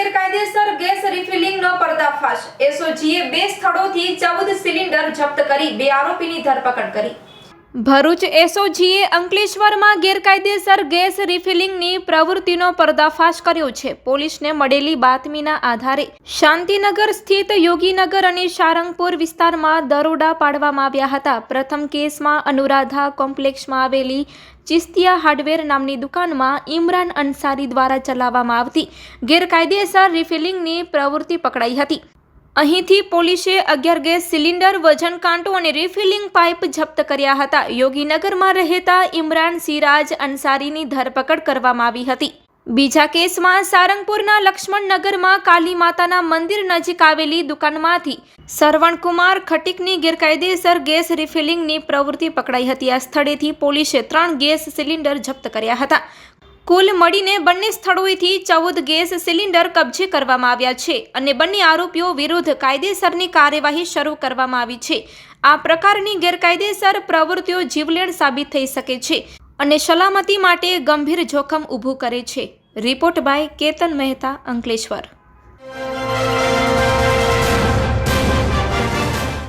ગેરકાયદેસર ગેસ રિફિલિંગનો પર્દાફાશ એસઓજીએ બે સ્થળોથી ચૌદ સિલિન્ડર જપ્ત કરી બે આરોપીની ધરપકડ કરી. ભરૂચ એસઓજીએ અંકલેશ્વરમાં ગેરકાયદેસર ગેસ રિફિલિંગની પ્રવૃત્તિનો પર્દાફાશ કર્યો છે. પોલીસને મળેલી બાતમીના આધારે શાંતિનગર સ્થિત યોગીનગર અને સારંગપુર વિસ્તારમાં દરોડા પાડવામાં આવ્યા હતા. પ્રથમ કેસમાં અનુરાધા કોમ્પ્લેક્ષમાં આવેલી ચિસ્તિયા હાર્ડવેર નામની દુકાનમાં ઇમરાન અંસારી દ્વારા ચલાવવામાં આવતી ગેરકાયદેસર રિફિલિંગની પ્રવૃત્તિ પકડાઈ હતી. અહીંથી પોલીસે અગિયાર ગેસ સિલિન્ડર, વજન કાંટો અને રિફિલિંગ પાઇપ જપ્ત કર્યા હતા. યોગીનગરમાં રહેતા ઇમરાન, સિરાજ અંસારીની ધરપકડ કરવામાં આવી હતી. બીજા કેસમાં સારંગપુરના લક્ષ્મણનગરમાં કાલી માતાના મંદિર નજીક આવેલી દુકાનમાંથી સરવણકુમાર ખટીકની ગેરકાયદેસર ગેસ રિફિલિંગની પ્રવૃત્તિ પકડાઈ હતી. આ સ્થળેથી પોલીસે ત્રણ ગેસ સિલિન્ડર જપ્ત કર્યા હતા. કુલ મળીને બંને સ્થળોએથી ચૌદ ગેસ સિલિન્ડર કબજે કરવામાં આવ્યા છે અને બંને આરોપીઓ વિરુદ્ધ કાયદેસરની કાર્યવાહી શરૂ કરવામાં આવી છે. આ પ્રકારની ગેરકાયદેસર પ્રવૃત્તિઓ જીવલેણ સાબિત થઈ શકે છે અને સલામતી માટે ગંભીર જોખમ ઊભું કરે છે. Report by Ketan Mehta Ankleshwar.